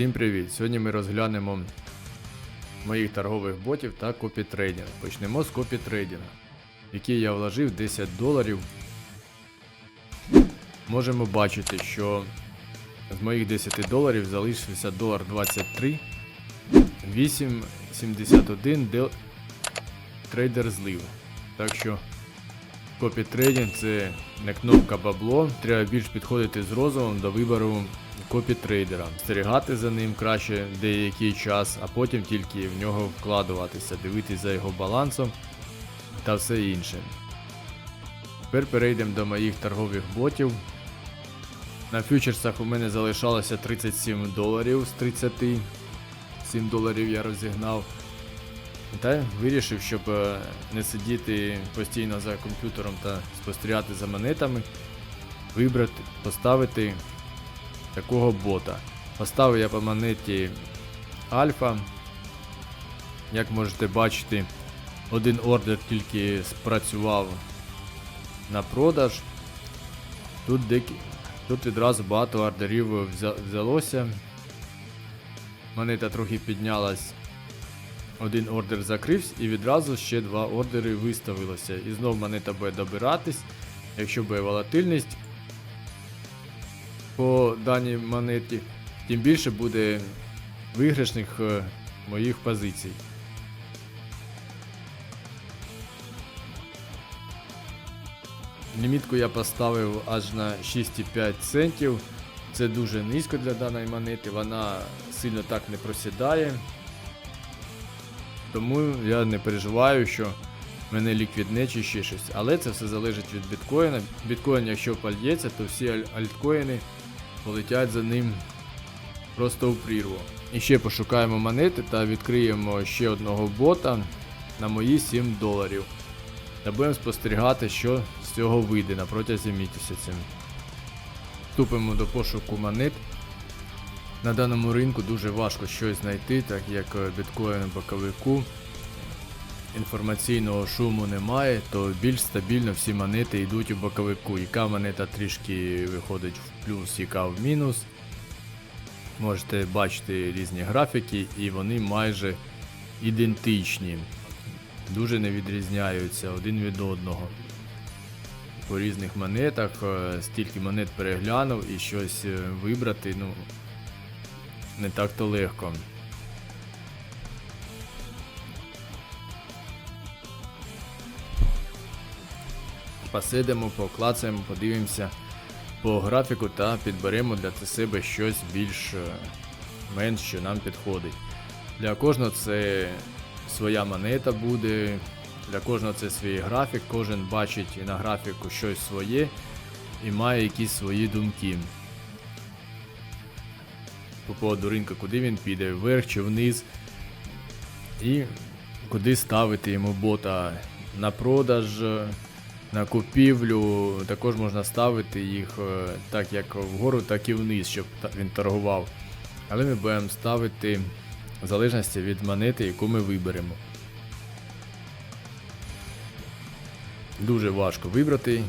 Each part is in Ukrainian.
Всім привіт! Сьогодні ми розглянемо моїх торгових ботів та копітрейдинг. Почнемо з копітрейдинга, в який я вложив 10 доларів. Можемо бачити, що з моїх 10 доларів залишився долар 23, 8,71 дел... трейдер злив. Так що копітрейдинг це не кнопка бабло, треба більш підходити з розумом до вибору копітрейдера, спостерігати за ним краще деякий час, а потім тільки в нього вкладуватися, дивитися за його балансом та все інше. Тепер перейдемо до моїх торгових ботів. На фьючерсах у мене залишалося 37 доларів з 30. 7 доларів я розігнав. Та вирішив, щоб е, не сидіти постійно за комп'ютером та спостерігати за монетами, вибрати, поставити такого бота. Поставив я по монеті Альфа. Як можете бачити, один ордер тільки спрацював на продаж. Тут, декі... Тут відразу багато ордерів взялося. Монета трохи піднялась. Один ордер закрився і відразу ще два ордери виставилося. І знов монета буде добиратись. Якщо буде волатильність, по даній монеті, тим більше буде виграшних е, моїх позицій. Лімітку я поставив аж на 6,5 центів. Це дуже низько для даної монети, вона сильно так не просідає. Тому я не переживаю, що мене ліквідне чи ще щось. Але це все залежить від біткоїна. Біткоін, якщо польється, то всі альткоїни полетять за ним просто в прірву. І ще пошукаємо монети та відкриємо ще одного бота на мої 7 доларів. Та будемо спостерігати, що з цього вийде на протязі місяця. Вступимо до пошуку монет. На даному ринку дуже важко щось знайти, так як біткоін боковику інформаційного шуму немає, то більш стабільно всі монети йдуть у боковику. Яка монета трішки виходить в плюс, яка в мінус. Можете бачити різні графіки, і вони майже ідентичні. Дуже не відрізняються один від одного. По різних монетах, е, стільки монет переглянув і щось е, вибрати, ну, не так-то легко. Посидимо, поклацаємо, подивимося по графіку та підберемо для себе щось більш е, менш, що нам підходить. Для кожного це своя монета буде, для кожного це свій графік, кожен бачить на графіку щось своє і має якісь свої думки. По поводу ринку, куди він піде, вверх чи вниз. І куди ставити йому бота на продаж, на купівлю. Також можна ставити їх е, так як вгору, так і вниз, щоб він торгував. Але ми будемо ставити в залежності від монети, яку ми виберемо. Дуже важко вибрати,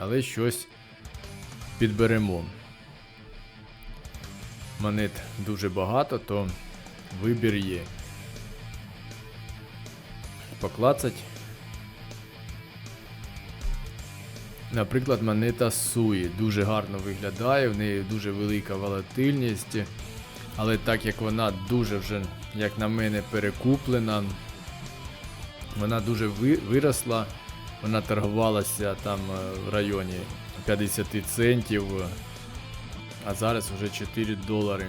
але щось підберемо. Монет дуже багато, то вибір є. Поклацать. Наприклад, монета Суї дуже гарно виглядає, в неї дуже велика волатильність, але так як вона дуже вже, як на мене, перекуплена, вона дуже виросла, вона торгувалася там е, в районі 50 центів, а зараз вже 4 долари.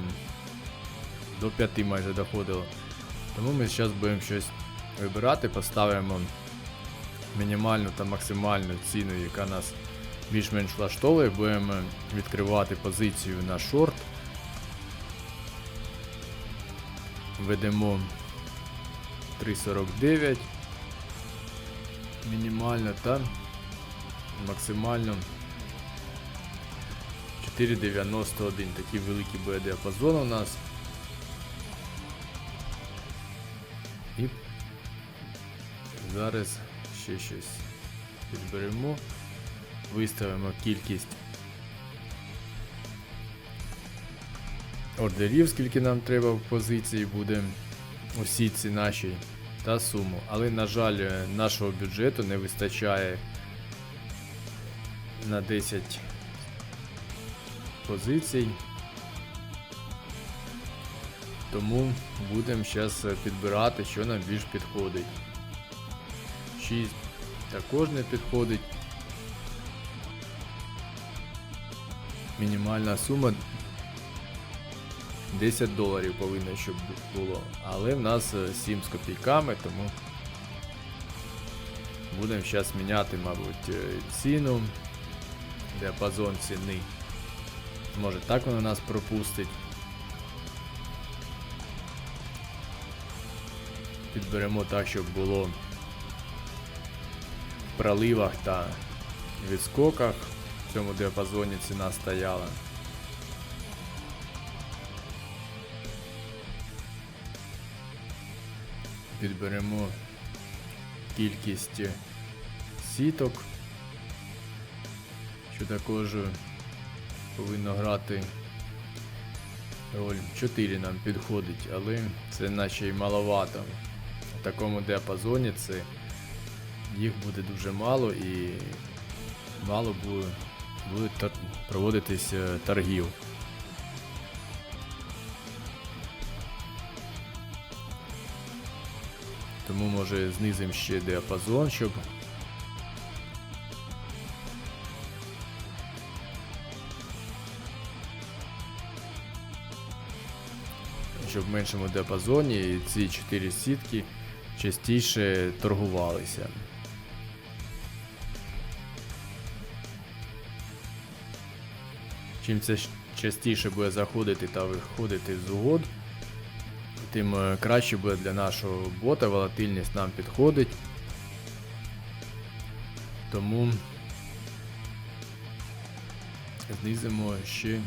До 5 майже доходило. Тому ми зараз будемо щось вибирати, поставимо мінімальну та максимальну ціну, яка нас більш-менш влаштовує. Будемо відкривати позицію на шорт. Ведемо 3.49 мінімально та максимально 4.91. Такий великий буде діапазон у нас. І зараз ще щось підберемо, виставимо кількість ордерів, скільки нам треба в позиції буде у сітці нашій та суму. Але, на жаль, е, нашого бюджету не вистачає на 10 позицій. Тому будемо зараз підбирати, що нам більш підходить. 6 також не підходить. Мінімальна сума 10 доларів повинно, щоб було. Але в нас е, 7 з копійками, тому будемо зараз міняти, мабуть, е, ціну, діапазон ціни. Може так воно нас пропустить. Підберемо так, щоб було проливах та відскоках в цьому діапазоні ціна стояла. Підберемо кількість сіток, що також повинно грати роль 4 нам підходить, але це наче й маловато. В такому діапазоні це їх буде дуже мало і мало буде, буде проводитись е, торгів. Тому може знизимо ще діапазон, щоб щоб в меншому діапазоні ці 4 сітки частіше торгувалися. Чим це частіше буде заходити та виходити з угод, тим е, краще буде для нашого бота, волатильність нам підходить. Тому знизимо ще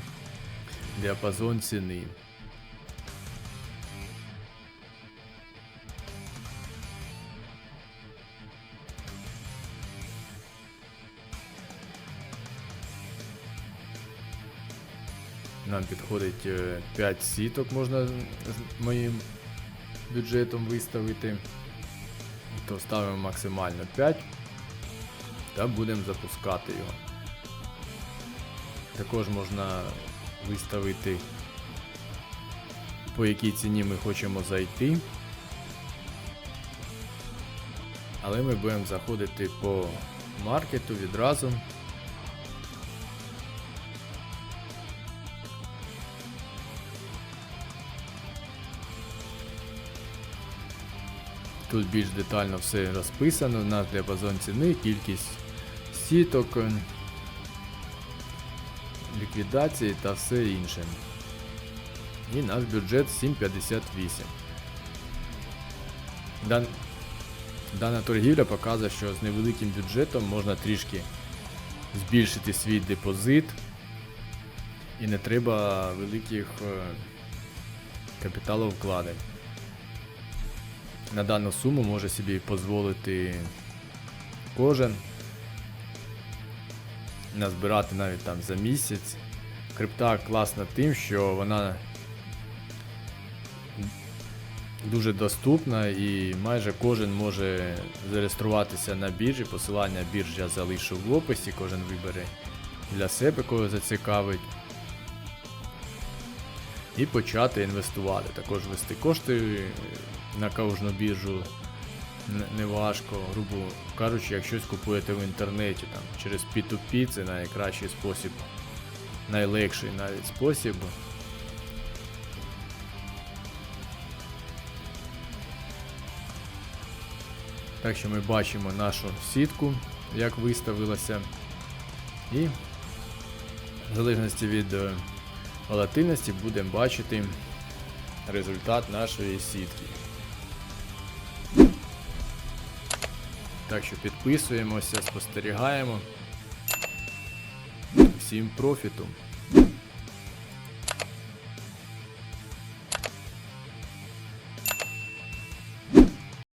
діапазон ціни. Нам підходить 5 сіток, можна з моїм бюджетом виставити. То ставимо максимально 5 та будемо запускати його. Також можна виставити по якій ціні ми хочемо зайти. Але ми будемо заходити по маркету відразу. Тут більш детально все розписано, наш діапазон ціни, кількість сіток, е, ліквідації та все інше. І наш бюджет 7,58. Дан... Дана торгівля показує, що з невеликим бюджетом можна трішки збільшити свій депозит і не треба великих е, капіталовкладень на дану суму може собі дозволити кожен назбирати навіть там за місяць. Крипта класна тим, що вона дуже доступна і майже кожен може зареєструватися на біржі. Посилання біржі я залишу в описі, кожен вибере для себе, кого зацікавить. І почати інвестувати. Також вести кошти на кожну біржу не- не грубо кажучи, як щось купуєте в інтернеті там, через P2P це найкращий спосіб, найлегший навіть спосіб. Так що ми бачимо нашу сітку, як виставилася. І в залежності від е, волатильності будемо бачити результат нашої сітки. Так що підписуємося, спостерігаємо. Всім профіту!